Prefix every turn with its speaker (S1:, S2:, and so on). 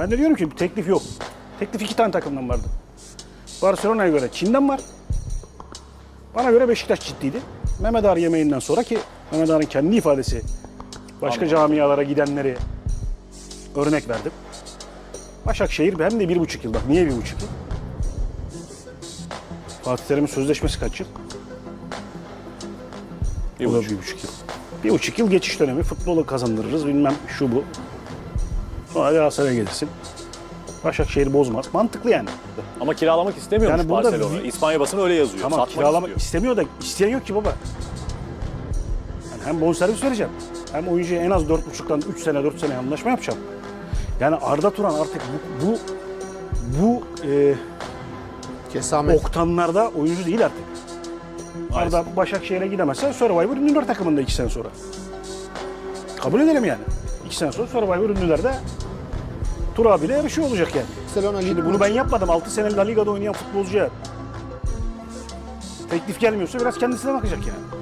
S1: Ben de diyorum ki teklif yok. Teklif iki tane takımdan vardı. Barcelona'ya göre Çin'den var. Bana göre Beşiktaş ciddiydi. Mehmet Ağar yemeğinden sonra ki Mehmet Ağar'ın kendi ifadesi başka camialara gidenleri örnek verdim. Başakşehir hem de bir buçuk yıl. Bak niye bir buçuk yıl? Fatih Terim'in sözleşmesi kaç yıl?
S2: Bir buçuk.
S1: bir buçuk yıl. Bir buçuk yıl geçiş dönemi. Futbolu kazandırırız bilmem şu bu. Sonra Galatasaray'a gelirsin. Başakşehir bozmaz. Mantıklı yani.
S2: Ama kiralamak istemiyormuş
S1: Yani burada
S2: Barcelona.
S1: bir-
S2: İspanya basını öyle yazıyor.
S1: Tamam
S2: Satmak
S1: kiralamak
S2: istiyor.
S1: istemiyor da isteyen yok ki baba. Yani hem bonservis vereceğim. Hem oyuncuya en az 4,5'tan 3 sene 4 sene anlaşma yapacağım. Yani Arda Turan artık bu bu, bu e,
S3: Kesamet.
S1: oktanlarda oyuncu değil artık. Arda Başakşehir'e gidemezse Survivor Ünlüler takımında 2 sene sonra. Kabul edelim yani. 2 sene sonra Survivor Ünlüler'de Tur abiyle yarışıyor olacak yani.
S3: Barcelona
S1: Şimdi bunu ben yapmadım. 6 sene La Liga'da oynayan futbolcuya teklif gelmiyorsa biraz kendisine bakacak yani.